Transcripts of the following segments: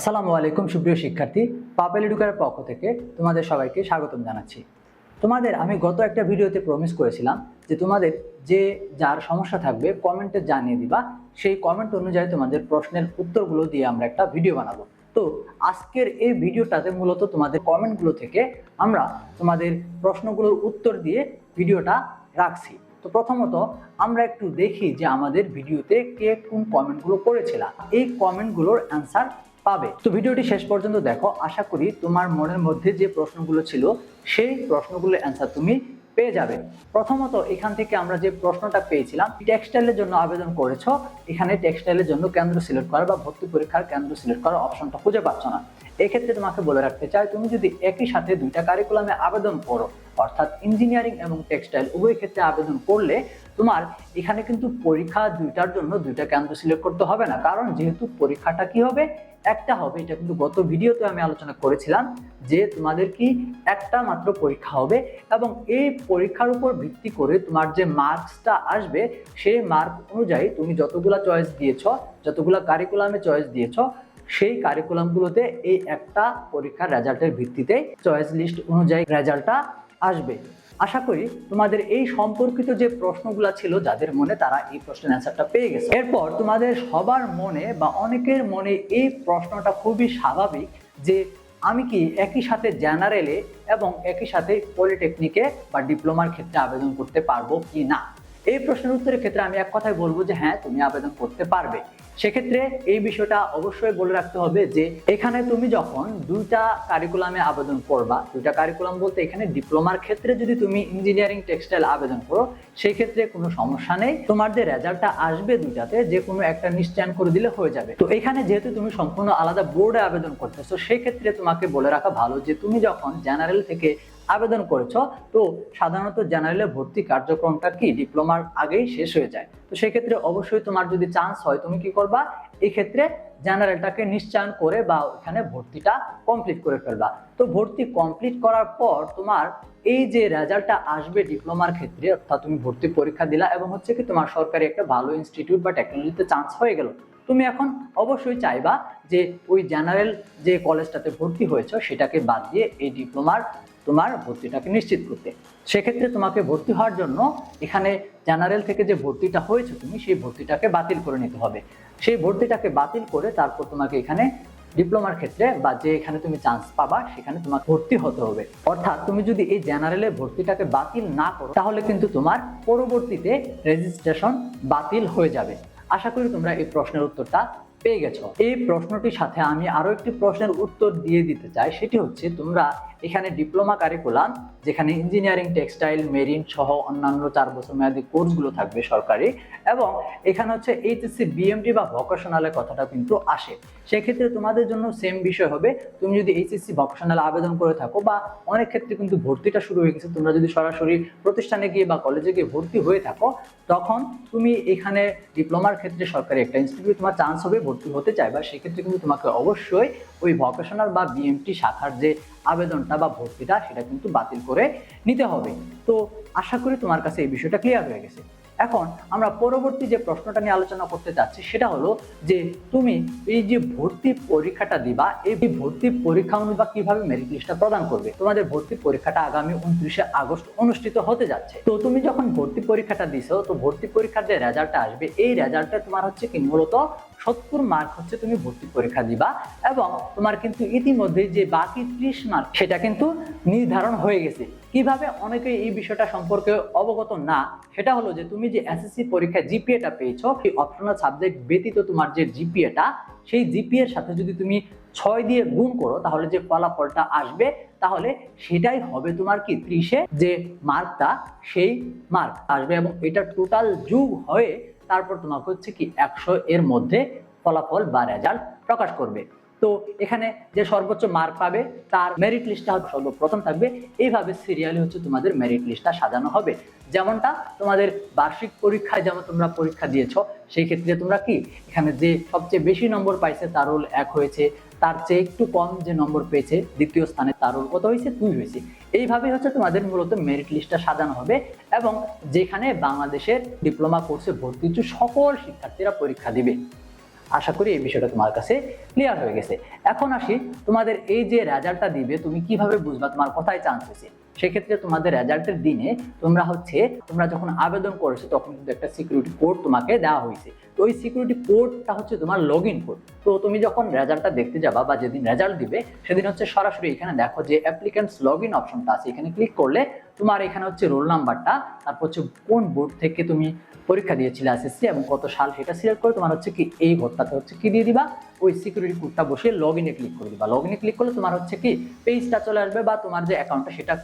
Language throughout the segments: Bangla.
আসসালামু আলাইকুম, সুপ্রিয় শিক্ষার্থী। পাপেল এডুকারের পক্ষ থেকে তোমাদের সবাইকে স্বাগতম জানাচ্ছি। তোমাদের আমি গত একটা ভিডিওতে প্রমিস করেছিলাম যে তোমাদের যে যার সমস্যা থাকবে কমেন্টে জানিয়ে দিবা, সেই কমেন্ট অনুযায়ী তোমাদের প্রশ্নের উত্তরগুলো দিয়ে আমরা একটা ভিডিও বানাবো। তো আজকের এই ভিডিওটাতে মূলত তোমাদের কমেন্টগুলো থেকে আমরা তোমাদের প্রশ্নগুলোর উত্তর দিয়ে ভিডিওটা রাখছি। তো প্রথমত আমরা একটু দেখি যে আমাদের ভিডিওতে কে কোন কমেন্টগুলো করেছিলাম এই কমেন্টগুলোর অ্যান্সার পাবে। তো ভিডিওটি শেষ পর্যন্ত দেখো। আশা করি তোমার মনের মধ্যে যে প্রশ্নগুলো ছিল, সেই প্রশ্নগুলোর অ্যান্সার তুমি পেয়ে যাবে। প্রথমত, এখান থেকে আমরা যে প্রশ্নটা পেয়েছিলাম টেক্সটাইলের জন্য আবেদন করেছ। এখানে টেক্সটাইলের জন্য কেন্দ্র সিলেক্ট করা বা ভর্তি পরীক্ষার কেন্দ্র সিলেক্ট করার অপশনটা খুঁজে পাচ্ছ না। এক্ষেত্রে তোমাকে বলে রাখতে চাই, তুমি যদি একই সাথে দুইটা কারিকুলামে আবেদন করো, অর্থাৎ ইঞ্জিনিয়ারিং এবং টেক্সটাইল উভয় ক্ষেত্রে আবেদন করলে তোমার এখানে কিন্তু পরীক্ষা দুইটার জন্য দুইটা কেন্দ্র সিলেক্ট করতে হবে না। কারণ যেহেতু পরীক্ষাটা কি হবে? একটা হবে, এটা কিন্তু গত ভিডিওতে আমি আলোচনা করেছিলাম যে তোমাদের কি একটা মাত্র পরীক্ষা হবে এবং এই পরীক্ষার উপর ভিত্তি করে তোমার যে মার্কসটা আসবে, সেই মার্ক অনুযায়ী তুমি যতগুলা চয়েস দিয়েছ, যতগুলা কারিকুলামে চয়েস দিয়েছ, সেই কারিকুলামগুলোতে এই একটা পরীক্ষার রেজাল্টের ভিত্তিতে চয়েস লিস্ট অনুযায়ী রেজাল্টটা আসবে। আশা করি তোমাদের এই সম্পর্কিত যে প্রশ্নগুলো ছিল, যাদের মনে তারা এই প্রশ্নের অ্যান্সারটা পেয়ে গেছে। এরপর তোমাদের সবার মনে বা অনেকের মনে এই প্রশ্নটা খুবই স্বাভাবিক যে আমি কি একই সাথে জেনারেলে এবং একই সাথে পলিটেকনিকে বা ডিপ্লোমার ক্ষেত্রে আবেদন করতে পারব কি না এই প্রশ্নের উত্তরের ক্ষেত্রে আমি এক কথায় বলব যে হ্যাঁ তুমি আবেদন করতে পারবে। সেক্ষেত্রে এই বিষয়টা অবশ্যই বলে রাখতে হবে যে এখানে তুমি যখন দুইটা কারিকুলামে আবেদন করবা, দুইটা কারিকুলাম বলতে এখানে ডিপ্লোমার ক্ষেত্রে যদি তুমি ইঞ্জিনিয়ারিং টেক্সটাইল আবেদন করো সেই ক্ষেত্রে কোনো সমস্যা নেই। তোমার যে রেজাল্টটা আসবে দুইটাতে, যে কোনো একটা নিশ্চয়ন করে দিলে হয়ে যাবে। তো এখানে যেহেতু তুমি সম্পূর্ণ আলাদা বোর্ডে আবেদন করতেছো সেই ক্ষেত্রে তোমাকে বলে রাখা ভালো যে তুমি যখন জেনারেল থেকে আবেদন করেছ, তো সাধারণত জেনারেলে ভর্তি কার্যক্রমটা কি? ডিপ্লোমার আগেই শেষ হয়ে যায়। তো সেক্ষেত্রে অবশ্যই তোমার যদি চান্স হয়, তুমি কি করবা? এই ক্ষেত্রে জেনারেলটাকে নিশ্চয়ন করে বা ওখানে ভর্তিটা কমপ্লিট করে ফেলবা। তো ভর্তি কমপ্লিট করার পর তোমার এই যে রেজাল্টটা আসবে ডিপ্লোমার ক্ষেত্রে, অর্থাৎ তুমি ভর্তি পরীক্ষা দিলা এবং হচ্ছে কি তোমার সরকারি একটা ভালো ইনস্টিটিউট বা টেকনোলজিতে চান্স হয়ে গেল। তুমি এখন অবশ্যই চাইবা যে ওই জেনারেল যে কলেজটাতে ভর্তি হয়েছে, সেটাকে বাদ দিয়ে এই ডিপ্লোমার তোমার ভর্তিটাকে নিশ্চিত করতে। সেক্ষেত্রে তোমাকে ভর্তি হওয়ার জন্য এখানে জেনারেল থেকে যে ভর্তিটা হয়েছে তুমি, সেই ভর্তিটাকে বাতিল করে নিতে হবে। সেই ভর্তিটাকে বাতিল করে তারপর তোমাকে এখানে ডিপ্লোমার ক্ষেত্রে বা যে এখানে তুমি চান্স পাবা, সেখানে তোমাকে ভর্তি হতে হবে। অর্থাৎ তুমি যদি এই জেনারেলে ভর্তিটাকে বাতিল না করো, তাহলে কিন্তু তোমার পরবর্তীতে রেজিস্ট্রেশন বাতিল হয়ে যাবে। আশা করি তোমরা এই প্রশ্নের উত্তরটা পেয়ে গেছো। এই প্রশ্নটির সাথে আমি আরও একটি প্রশ্নের উত্তর দিয়ে দিতে চাই। সেটি হচ্ছে, তোমরা এখানে ডিপ্লোমা কারিকুলাম যেখানে ইঞ্জিনিয়ারিং টেক্সটাইল মেরিন সহ অন্যান্য চার বছর মেয়াদী কোর্সগুলো থাকবে সরকারি এবং এখানে হচ্ছে এইচএসসি বিএমডি বা ভোকেশনালের কথাটা কিন্তু আসে। সেক্ষেত্রে তোমাদের জন্য সেম বিষয় হবে, তুমি যদি এইচএসসি ভোকেশনাল আবেদন করে থাকো বা অনেক ক্ষেত্রে কিন্তু ভর্তিটা শুরু হয়ে গেছে, তোমরা যদি সরাসরি প্রতিষ্ঠানে গিয়ে বা কলেজে গিয়ে ভর্তি হয়ে থাকো, তখন তুমি এখানে ডিপ্লোমার ক্ষেত্রে সরকারি একটা ইনস্টিটিউট তোমার চান্স হবে ভর্তি হতে চাইবা। সেক্ষেত্রে কিন্তু তোমাকে অবশ্যই ওই ভোকেশনাল বা বিএমটি শাখার যে আবেদনটা বা ভর্তিটা সেটা কিন্তু বাতিল করে নিতে হবে। তো আশা করি তোমার কাছে এই বিষয়টা ক্লিয়ার হয়ে গেছে। এখন আমরা পরবর্তী যে প্রশ্নটা নিয়ে আলোচনা করতে চাচ্ছি সেটা হলো যে তুমি এই যে ভর্তি পরীক্ষাটা দিবা, এই ভর্তি পরীক্ষা অনুযায়ী কীভাবে মেরিট লিস্টটা প্রদান করবে? তোমাদের ভর্তি পরীক্ষাটা আগামী উনত্রিশে আগস্ট অনুষ্ঠিত হতে যাচ্ছে। তো তুমি যখন ভর্তি পরীক্ষাটা দিছো, তো ভর্তি পরীক্ষার যে রেজাল্টটা আসবে, এই রেজাল্টটা তোমার হচ্ছে কি মূলত সত্তর মার্ক হচ্ছে তুমি ভর্তি পরীক্ষা দিবা এবং তোমার কিন্তু ইতিমধ্যে যে বাকি ত্রিশ মার্ক সেটা কিন্তু নির্ধারণ হয়ে গেছে। কীভাবে অনেকে এই বিষয়টা সম্পর্কে অবগত না, সেটা হলো যে তুমি যে এসএসসি পরীক্ষায় জিপিএটা পেয়েছ এই অপশনাল সাবজেক্ট ব্যতীত তোমার যে জিপিএটা সেই জিপিএর সাথে যদি তুমি ছয় দিয়ে গুণ করো, তাহলে যে ফলাফলটা আসবে, তাহলে সেটাই হবে তোমার কি ত্রিশে যে মার্কটা সেই মার্ক আসবে এবং এটা টোটাল যুগ হয়ে তারপর তোমাকে হচ্ছে কি একশো এর মধ্যে ফলাফল বা রেজাল্ট প্রকাশ করবে। তো এখানে যে সর্বোচ্চ মার্ক পাবে, তার মেরিট লিস্টটা সর্বপ্রথম থাকবে। এইভাবে সিরিয়ালি হচ্ছে তোমাদের মেরিট লিস্টটা সাজানো হবে। যেমনটা তোমাদের বার্ষিক পরীক্ষায় যেমন তোমরা পরীক্ষা দিয়েছ, সেই ক্ষেত্রে তোমরা কি, এখানে যে সবচেয়ে বেশি নম্বর পাইছে তার রোল এক হয়েছে। তার চেয়ে একটু কম যে নম্বর পেয়েছে দ্বিতীয় স্থানে তার কত হয়েছে? দুই হয়েছে। এইভাবে হচ্ছে তোমাদের মূলত মেরিট লিস্টটা সাজানো হবে এবং যেখানে বাংলাদেশের ডিপ্লোমা কোর্সে ভর্তি হচ্ছে সকল শিক্ষার্থীরা পরীক্ষা দিবে। আশা করি এই বিষয়টা তোমার কাছে ক্লিয়ার হয়ে গেছে। এখন আসি, তোমাদের এই যে রেজাল্টটা দিবে, তুমি কীভাবে বুঝবা তোমার কোথায় চান্স হয়েছে? সেক্ষেত্রে তোমাদের রেজাল্টের দিনে তোমরা হচ্ছে, তোমরা যখন আবেদন করেছ তখন কিন্তু একটা সিকিউরিটি কোড তোমাকে দেওয়া হয়েছে। ওই সিকিউরিটি কোডটা হচ্ছে তোমার লগ ইন কোড তো তুমি যখন রেজাল্টটা দেখতে যাবা বা যেদিন রেজাল্ট দিবে, সেদিন হচ্ছে সরাসরি এখানে দেখো যে অ্যাপ্লিকেন্টস লগ ইন অপশনটা আছে। এখানে ক্লিক করলে তোমার এখানে হচ্ছে রোল নাম্বারটা তারপর হচ্ছে কোন বোর্ড থেকে তুমি পরীক্ষা দিয়েছিলে এসএসসি এবং কত সাল সেটা সিলেক্ট করে তোমার হচ্ছে কি এই ঘরটাতে হচ্ছে কি দিয়ে দিবা। ওই সিকিউরিটি কোডটা বসে লগ ইনে ক্লিক করে দিবা। লগ ইনে ক্লিক করলে তোমার হচ্ছে কি পেজটা চলে আসবে বা তোমার যে অ্যাকাউন্টটা সেটা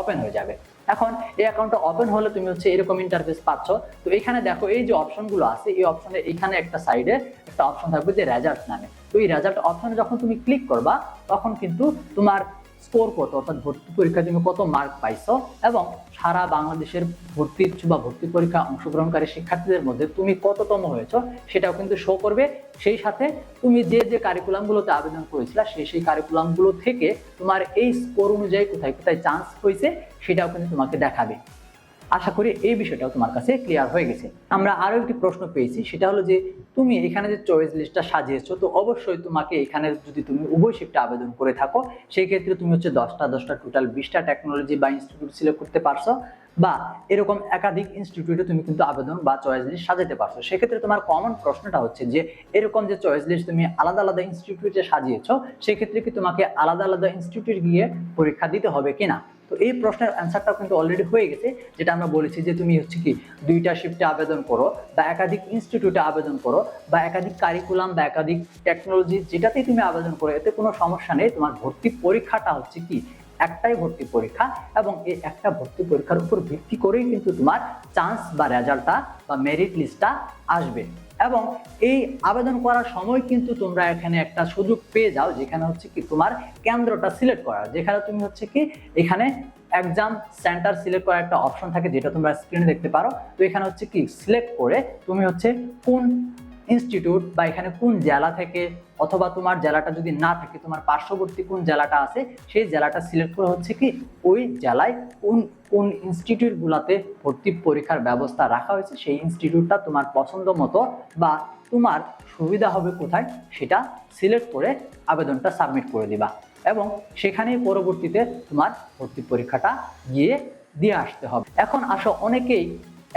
ওপেন হয়ে যাবে। এখন এই অ্যাকাউন্টটা ওপেন হলে তুমি হচ্ছে এরকম ইন্টারফেস পাচ্ছ। তো এখানে দেখো এই যে অপশনগুলো আছে, এই অপশনে এখানে একটা সাইডে একটা অপশন থাকবে যে রেজাল্ট নামে। তো এই রেজাল্ট অপশনে যখন তুমি ক্লিক করবা, তখন কিন্তু তোমার স্কোর কত? অর্থাৎ ভর্তি পরীক্ষায় তুমি কত মার্ক পাইছো? এবং সারা বাংলাদেশের ভর্তি বা ভর্তি পরীক্ষা অংশগ্রহণকারী শিক্ষার্থীদের মধ্যে তুমি কততম হয়েছো সেটাও কিন্তু শো করবে। সেই সাথে তুমি যে যে কারিকুলামগুলোতে আবেদন করেছিলা সেই সেই কারিকুলামগুলো থেকে তোমার এই স্কোর অনুযায়ী কোথায় কোথায় চান্স হয়েছে সেটাও কিন্তু তোমাকে দেখাবে। আশা করি এই বিষয়টাও তোমার কাছে ক্লিয়ার হয়ে গেছে। আমরা আরও একটি প্রশ্ন পেয়েছি, সেটা হলো যে তুমি এখানে যে চয়েস লিস্টটা সাজিয়েছো, তো অবশ্যই তোমাকে এখানে যদি তুমি উভয় শিফটে আবেদন করে থাকো, সেই ক্ষেত্রে তুমি হচ্ছে দশটা দশটা টোটাল বিশটা টেকনোলজি বা ইনস্টিটিউট সিলেক্ট করতে পারছ। বা এরকম একাধিক ইনস্টিটিউটে তুমি কিন্তু আবেদন বা চয়েস লিস্ট সাজাতে পারছ। সেক্ষেত্রে তোমার কমন প্রশ্নটা হচ্ছে যে, এরকম যে চয়েস লিস্ট তুমি আলাদা আলাদা ইনস্টিটিউটে সাজিয়েছো, সেক্ষেত্রে কি তোমাকে আলাদা আলাদা ইনস্টিটিউটে গিয়ে পরীক্ষা দিতে হবে কিনা? তো এই প্রশ্নের অ্যান্সারটাও কিন্তু অলরেডি হয়ে গেছে, যেটা আমরা বলেছি যে তুমি হচ্ছে কি দুইটা শিফটে আবেদন করো বা একাধিক ইনস্টিটিউটে আবেদন করো বা একাধিক কারিকুলাম বা একাধিক টেকনোলজি যেটাতেই তুমি আবেদন করো, এতে কোনো সমস্যা নেই। তোমার ভর্তি পরীক্ষাটা হচ্ছে কি একটাই ভর্তি পরীক্ষা এবং এই একটা ভর্তি পরীক্ষার উপর ভিত্তি করেই কিন্তু তোমার চান্স বা রেজাল্টটা বা মেরিট লিস্টটা আসবে। এবং এই আবেদন করার সময় কিন্তু তোমরা এখানে একটা সুযোগ পেয়ে যাও, যেখানে হচ্ছে কি তোমার কেন্দ্রটা সিলেক্ট করা। যেখানে তুমি হচ্ছে কি এখানে এক্সাম সেন্টার সিলেক্ট করার একটা অপশন থাকে, যেটা তোমরা স্ক্রিনে দেখতে পারো। তো এখানে হচ্ছে কি সিলেক্ট করে তুমি হচ্ছে কোন ইনস্টিটিউট বা এখানে কোন জেলা থেকে অথবা তোমার জেলাটা যদি না থাকে, তোমার পার্শ্ববর্তী কোন জেলাটা আছে, সেই জেলাটা সিলেক্ট করা হচ্ছে কি ওই জেলায় কোন কোন ইনস্টিটিউটগুলোতে ভর্তি পরীক্ষার ব্যবস্থা রাখা হয়েছে, সেই ইনস্টিটিউটটা তোমার পছন্দ মতো বা তোমার সুবিধা হবে কোথায়, সেটা সিলেক্ট করে আবেদনটা সাবমিট করে দিবা এবং সেখানেই পরবর্তীতে তোমার ভর্তি পরীক্ষাটা গিয়ে দিয়ে আসতে হবে। এখন আসো, অনেকেই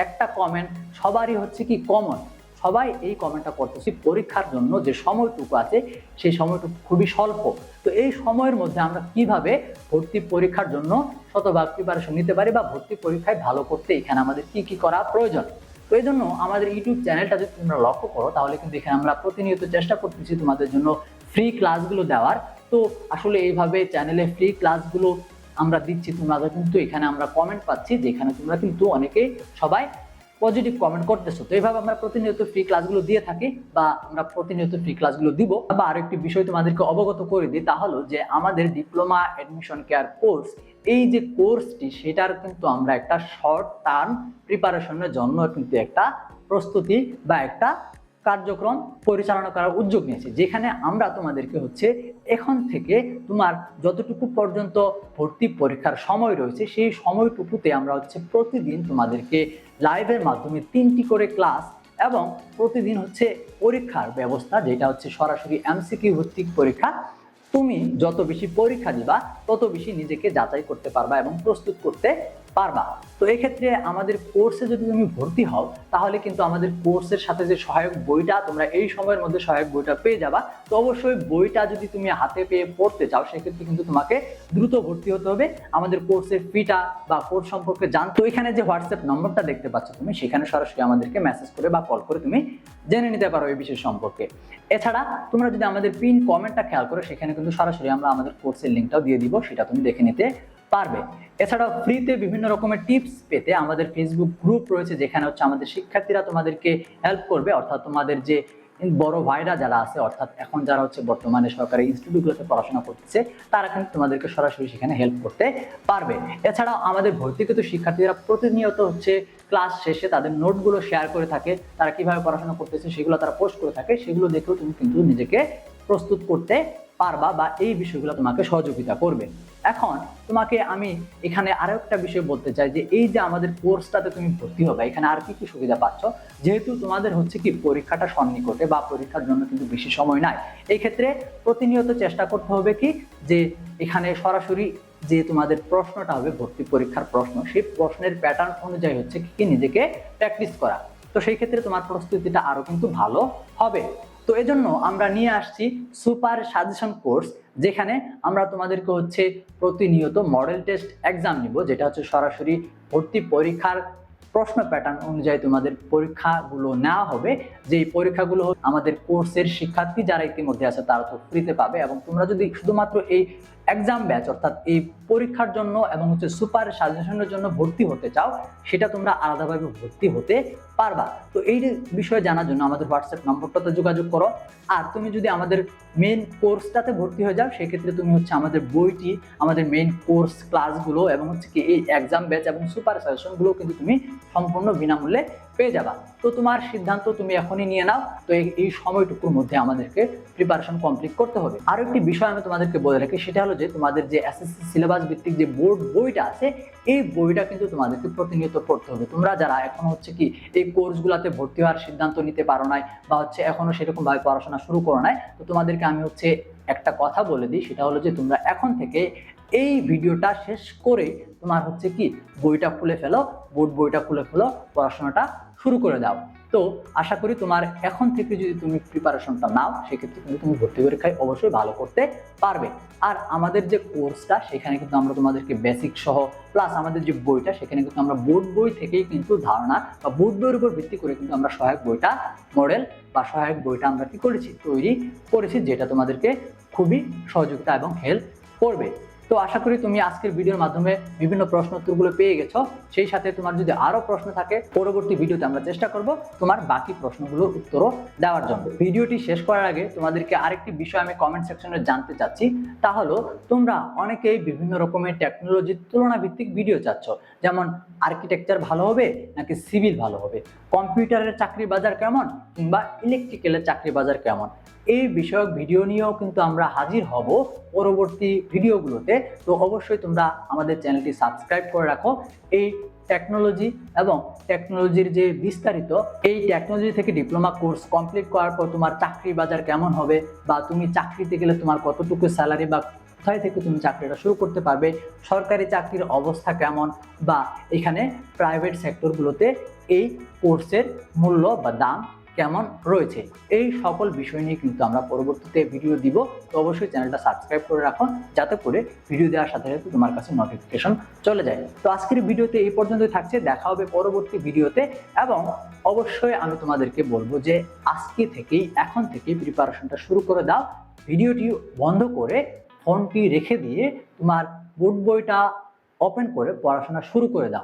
একটা কমেন্ট সবারই হচ্ছে কি কমন সবাই এই কমেন্টটা করতেছি পরীক্ষার জন্য যে সময়টুকু আছে, সেই সময়টুকু খুবই স্বল্প। তো এই সময়ের মধ্যে আমরা কীভাবে ভর্তি পরীক্ষার জন্য শতভাগ প্রিপারেশন নিতে পারি বা ভর্তি পরীক্ষায় ভালো করতে এখানে আমাদের কি কি করা প্রয়োজন? তো এই জন্য আমাদের ইউটিউব চ্যানেলটা যদি তোমরা লক্ষ্য করো, তাহলে কিন্তু এখানে আমরা প্রতিনিয়ত চেষ্টা করতেছি তোমাদের জন্য ফ্রি ক্লাসগুলো দেওয়ার। তো আসলে এইভাবে চ্যানেলে ফ্রি ক্লাসগুলো আমরা দিচ্ছি তোমরা কিন্তু এখানে আমরা কমেন্ট পাচ্ছি, যেখানে তোমরা কিন্তু অনেকেই সবাই পজিটিভ কমেন্ট করতেছো। তো এইভাবে আমরা প্রতিনিয়ত ফ্রি ক্লাসগুলো দিয়ে থাকি বা আমরা প্রতিনিয়ত ফ্রি ক্লাসগুলো দিব। বা আরেকটি বিষয় তোমাদেরকে অবগত করে দিই তা হলো যে আমাদের ডিপ্লোমা অ্যাডমিশন কেয়ার কোর্স এই যে কোর্সটি সেটার কিন্তু আমরা একটা শর্ট টার্ম প্রিপারেশনের জন্য কিন্তু একটা প্রস্তুতি বা একটা কার্যক্রম পরিচালনা করার উদ্যোগ নিয়েছি। যেখানে আমরা তোমাদেরকে হচ্ছে এখন থেকে তোমার যতটুকু পর্যন্ত ভর্তি পরীক্ষার সময় রয়েছে, সেই সময়টুকুতে আমরা হচ্ছে প্রতিদিন তোমাদেরকে লাইভের মাধ্যমে তিনটি করে ক্লাস এবং প্রতিদিন হচ্ছে পরীক্ষার ব্যবস্থা, যেটা হচ্ছে সরাসরি এমসিকিউ ভিত্তিক পরীক্ষা। তুমি যত বেশি পরীক্ষা দিবা, তত বেশি নিজেকে যাচাই করতে পারবা এবং প্রস্তুত করতে পারবা। তো এক্ষেত্রে আমাদের কোর্সে যদি তুমি ভর্তি হও, তাহলে কিন্তু আমাদের কোর্সের সাথে যে সহায়ক বইটা, তোমরা এই সময়ের মধ্যে সহায়ক বইটা পেয়ে যাবা। তো অবশ্যই বইটা যদি তুমি হাতে পেয়ে পড়তে চাও, সেক্ষেত্রে কিন্তু তোমাকে দ্রুত ভর্তি হতে হবে। আমাদের কোর্সের ফিটা বা কোর্স সম্পর্কে জানতো এখানে যে হোয়াটসঅ্যাপ নম্বরটা দেখতে পাচ্ছ তুমি, সেখানে সরাসরি আমাদেরকে মেসেজ করে বা কল করে তুমি জেনে নিতে পারো এই বিষয় সম্পর্কে। এছাড়া তোমরা যদি আমাদের পিন কমেন্টটা খেয়াল করো, সেখানে কিন্তু সরাসরি আমরা আমাদের কোর্সের লিঙ্কটাও দিয়ে দিব, সেটা তুমি দেখে নিতে পারবে। এছাড়াও ফ্রিতে বিভিন্ন রকমের টিপস পেতে আমাদের ফেসবুক গ্রুপ রয়েছে, যেখানে হচ্ছে আমাদের শিক্ষার্থীরা তোমাদেরকে হেল্প করবে। অর্থাৎ তোমাদের যে বড় ভাইরা যারা আছে, অর্থাৎ এখন যারা হচ্ছে বর্তমানে সরকারি ইনস্টিটিউটগুলোতে পড়াশোনা করতেছে, তারা কিন্তু তোমাদেরকে সরাসরি সেখানে হেল্প করতে পারবে। এছাড়াও আমাদের ভর্তিকৃত শিক্ষার্থীরা প্রতিনিয়ত হচ্ছে ক্লাস শেষে তাদের নোটগুলো শেয়ার করে থাকে, তারা কীভাবে পড়াশোনা করতেছে সেগুলো তারা পোস্ট করে থাকে, সেগুলো দেখেও তুমি কিন্তু নিজেকে প্রস্তুত করতে পারবা বা এই বিষয়গুলো তোমাকে সহযোগিতা করবে। এখন তোমাকে আমি এখানে আরও একটা বিষয় বলতে চাই যে এই যে আমাদের কোর্সটাতে তুমি ভর্তি হবে, এখানে আর কি কি সুবিধা পাচ্ছ? যেহেতু তোমাদের হচ্ছে কি পরীক্ষাটা সন্নিকটে বা পরীক্ষার জন্য কিন্তু বেশি সময় নাই এই ক্ষেত্রে প্রতিনিয়ত চেষ্টা করতে হবে কি যে এখানে সরাসরি যে তোমাদের প্রশ্নটা হবে, ভর্তি পরীক্ষার প্রশ্ন, সেই প্রশ্নের প্যাটার্ন অনুযায়ী হচ্ছে কি নিজেকে প্র্যাকটিস করা। তো সেই ক্ষেত্রে তোমার প্রস্তুতিটা আরও কিন্তু ভালো হবে। তো এজন্য আমরা নিয়ে আসছি সুপার সাজেশন কোর্স, যেখানে আমরা তোমাদেরকে হচ্ছে প্রতিনিয়ত মডেল টেস্ট এক্সাম নিব, যেটা হচ্ছে সরাসরি ভর্তি পরীক্ষার প্রশ্ন প্যাটার্ন অনুযায়ী তোমাদের পরীক্ষাগুলো নেওয়া হবে। যে পরীক্ষাগুলো আমাদের কোর্সের শিক্ষার্থী যারা ইতিমধ্যে আছে, তারা তো ফ্রিতে পাবে এবং তোমরা যদি শুধুমাত্র এই এক্সাম ব্যাচ অর্থাৎ এই পরীক্ষার জন্য এবং হচ্ছে সুপার সাজেশনের জন্য ভর্তি হতে চাও, সেটা তোমরা আলাদাভাবে ভর্তি হতে পারবা। তো এই বিষয়ে জানার জন্য আমাদের হোয়াটসঅ্যাপ নম্বরটাতে যোগাযোগ করো। আর তুমি যদি আমাদের মেন কোর্সটাতে ভর্তি হয়ে যাও, সেক্ষেত্রে তুমি হচ্ছে আমাদের বইটি, আমাদের মেন কোর্স ক্লাসগুলো এবং হচ্ছে কি এই এক্সাম ব্যাচ এবং সুপার সাজেশনগুলো কিন্তু তুমি সম্পূর্ণ বিনামূল্যে পেয়ে যাবা। তো তোমার সিদ্ধান্ত তুমি এখনই নিয়ে নাও। তো এই সময়টুকুর মধ্যে আমাদেরকে প্রিপারেশন কমপ্লিট করতে হবে। আরও একটি বিষয় আমি তোমাদেরকে বলে রাখি, সেটা হলো যে তোমাদের যে এসএসসি সিলেবাস ভিত্তিক যে বোর্ড, বইটা আছে, এই বইটা কিন্তু তোমাদেরকে প্রতিনিয়ত পড়তে হবে। তোমরা যারা এখন হচ্ছে কি এই কোর্সগুলোতে ভর্তি হওয়ার সিদ্ধান্ত নিতে পারো নাই বা হচ্ছে এখনও সেরকম ভাবে পড়াশোনা শুরু করো নাই, তো তোমাদেরকে আমি হচ্ছে একটা কথা বলে দিই, সেটা হলো যে তোমরা এখন থেকে এই ভিডিওটা শেষ করে তোমার হচ্ছে কি বইটা খুলে ফেলো, বোর্ড বইটা খুলে ফেলো, পড়াশোনাটা শুরু করে দাও। তো আশা করি তোমার এখন থেকে যদি তুমি প্রিপারেশনটা নাও, সেক্ষেত্রে কিন্তু তুমি ভর্তি পরীক্ষায় অবশ্যই ভালো করতে পারবে। আর আমাদের যে কোর্সটা সেখানে কিন্তু আমরা তোমাদেরকে বেসিক সহ প্লাস আমাদের যে বইটা, সেখানে কিন্তু আমরা বোর্ড বই থেকেই কিন্তু ধারণা বা বোর্ড বইয়ের উপর ভিত্তি করে কিন্তু আমরা সহায়ক বইটা মডেল বা সহায়ক বইটা আমরা কি করেছি, তৈরি করেছি, যেটা তোমাদেরকে খুবই সহযোগিতা এবং হেল্প করবে। তো আশা করি তুমি আজকের ভিডিওর মাধ্যমে বিভিন্ন প্রশ্ন উত্তরগুলো পেয়ে গেছো। সেই সাথে তোমার যদি আরও প্রশ্ন থাকে, পরবর্তী ভিডিওতে আমরা চেষ্টা করব তোমার বাকি প্রশ্নগুলোর উত্তরও দেওয়ার জন্য। ভিডিওটি শেষ করার আগে তোমাদেরকে আরেকটি বিষয় আমি কমেন্ট সেকশনে জানতে চাচ্ছি। তা হলো, তোমরা অনেকেই বিভিন্ন রকমের টেকনোলজির তুলনা ভিত্তিক ভিডিও চাচ্ছ। যেমন আর্কিটেকচার ভালো হবে নাকি সিভিল ভালো হবে? কম্পিউটারের চাকরি বাজার কেমন? কিংবা ইলেকট্রিক্যালের চাকরি বাজার কেমন? এই বিষয়ক ভিডিও নিয়েও কিন্তু আমরা হাজির হব পরবর্তী ভিডিওগুলোতে। তো অবশ্যই তোমরা আমাদের চ্যানেলটি সাবস্ক্রাইব করে রাখো। এই টেকনোলজি এবং টেকনোলজির যে বিস্তারিত, এই টেকনোলজি থেকে ডিপ্লোমা কোর্স কমপ্লিট করার পর তোমার চাকরি বাজার কেমন হবে বা তুমি চাকরিতে গেলে তোমার কতটুকু স্যালারি বা কোথায় থেকে তুমি চাকরিটা শুরু করতে পারবে, সরকারি চাকরির অবস্থা কেমন বা এখানে প্রাইভেট সেক্টরগুলোতে এই কোর্সের মূল্য বা দাম কেমন রয়েছে? এই সকল বিষয় নিয়ে কিন্তু আমরা পরবর্তীতে ভিডিও দিব। তো অবশ্যই চ্যানেলটা সাবস্ক্রাইব করে রাখো যাতে করে ভিডিও দেওয়ার সাথে সাথে তোমার কাছে নোটিফিকেশন চলে যায়। তো আজকের ভিডিওতে এই পর্যন্তই থাকছে। দেখা হবে পরবর্তী ভিডিওতে এবং অবশ্যই আমি তোমাদেরকে বলব যে আজকে থেকেই, এখন থেকেই প্রিপারেশনটা শুরু করে দাও। ভিডিওটি বন্ধ করে ফোনটি রেখে দিয়ে তোমার বোর্ড বইটা ওপেন করে পড়াশোনা শুরু করে দাও।